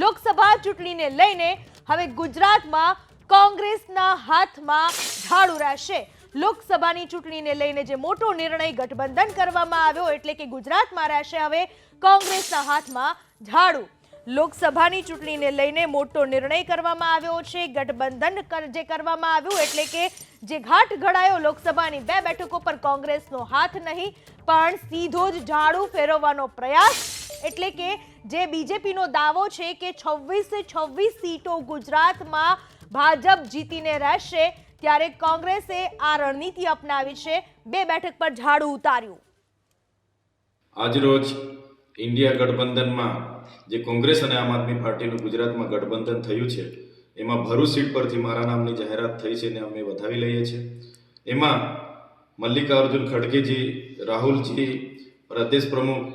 લોકસભા ચૂંટણીને લઈને હવે ગુજરાતમાં કોંગ્રેસના હાથમાં ઝાડુ રહેશે. લોકસભાની ચૂંટણીને લઈને જે મોટો નિર્ણય ગઠબંધન કરવામાં આવ્યો એટલે કે ગુજરાતમાં રહેશે હવે કોંગ્રેસના હાથમાં ઝાડુ લોકસભાની ચૂંટણીને લઈને મોટો નિર્ણય કરવામાં આવ્યો છે. ગઠબંધન જે કરવામાં આવ્યું એટલે કે જે ઘાટ ઘડાયો લોકસભાની બે બેઠકો પર કોંગ્રેસનો હાથ નહીં, પણ સીધો જ ઝાડુ ફેરવવાનો પ્રયાસ એટલે કે જે બીજેપીનો દાવો છે કે છવ્વીસે છવ્વીસ સીટો ગુજરાતમાં ભાજપ જીતીને રહેશે, ત્યારે કોંગ્રેસે આ રણનીતિ અપનાવી છે. બે બેઠક પર ઝાડુ ઉતાર્યું. આજરોજ ઇન્ડિયા ગઠબંધનમાં જે કોંગ્રેસ અને આમ આદમી પાર્ટીનું ગુજરાતમાં ગઠબંધન થયું છે, એમાં ભરૂચ સીટ પરથી મારા નામની જાહેરાત થઈ છે ને અમે વધાવી લઈએ છીએ. એમાં મલ્લિકાર્જુન ખડગેજી, રાહુલજી, પ્રદેશ પ્રમુખ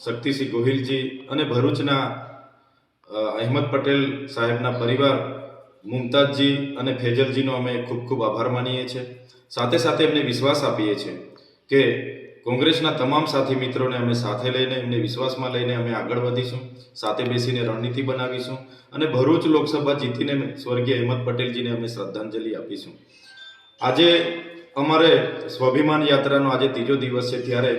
શક્તિસિંહ ગોહિલજી અને ભરૂચના અહેમદ પટેલ સાહેબના પરિવાર, મુમતાજજી અને ફેજલજીનો અમે ખૂબ ખૂબ આભાર માનીએ છીએ. સાથે સાથે એમને વિશ્વાસ આપીએ છીએ કે કોંગ્રેસના તમામ સાથી મિત્રોને અમે સાથે લઈને, એમને વિશ્વાસમાં લઈને અમે આગળ વધીશું, સાથે બેસીને રણનીતિ બનાવીશું અને ભરૂચ લોકસભા જીતીને સ્વર્ગીય અહેમદ પટેલજીને અમે શ્રદ્ધાંજલિ આપીશું. આજે અમારે સ્વાભિમાન યાત્રાનો આજે ત્રીજો દિવસ છે, ત્યારે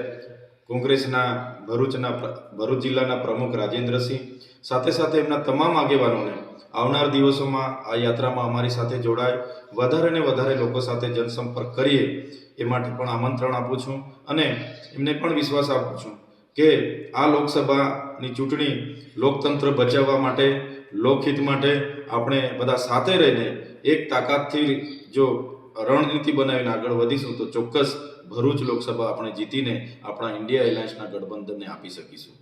કોંગ્રેસના ભરૂચના ભરૂચ જિલ્લાના પ્રમુખ રાજેન્દ્રસિંહ, સાથે સાથે એમના તમામ આગેવાનોને આવનાર દિવસોમાં આ યાત્રામાં અમારી સાથે જોડાય, વધારે ને વધારે લોકો સાથે જનસંપર્ક કરીએ એ માટે પણ આમંત્રણ આપું છું અને એમને પણ વિશ્વાસ આપું છું કે આ લોકસભાની ચૂંટણી લોકતંત્ર બચાવવા માટે, લોકહિત માટે આપણે બધા સાથે રહીને એક તાકાતથી જો રણનીતિ બનાવીને આગળ વધીશું તો ચોક્કસ ભરૂચ લોકસભા આપણે જીતીને આપણા ઇન્ડિયા એલાયન્સના ગઠબંધનને આપી શકીશું.